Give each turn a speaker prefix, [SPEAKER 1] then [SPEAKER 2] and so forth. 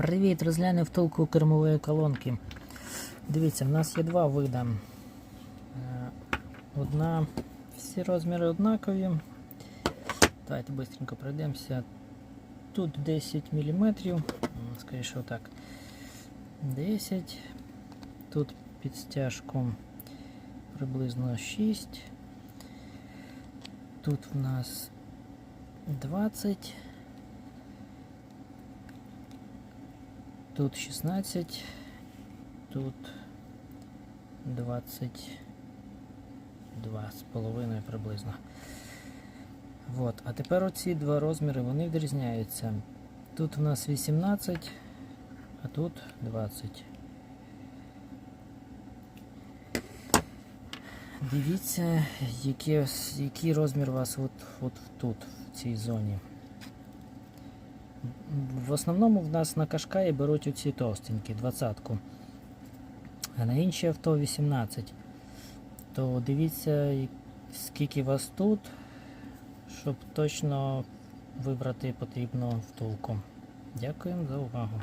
[SPEAKER 1] Привіт, розглянув втулку кермової колонки. Дивіться, в нас є два види. Е, Одна, всі розміри однакові. Давайте швидко пройдемося. Тут 10 мм, скоріше отак. 10. Тут під стяжку приблизно 6. Тут в нас 20. Тут 16, тут 22 з половиною приблизно. Вот. А тепер оці два розміри вони відрізняються. Тут у нас 18, а тут 20. Дивіться, який, який розмір у вас от, от тут, в цій зоні. В основному в нас на Кашкаї беруть оці товстенькі, двадцятку. А на інші авто 18. То дивіться, скільки вас тут, щоб точно вибрати потрібну втулку. Дякуємо за увагу.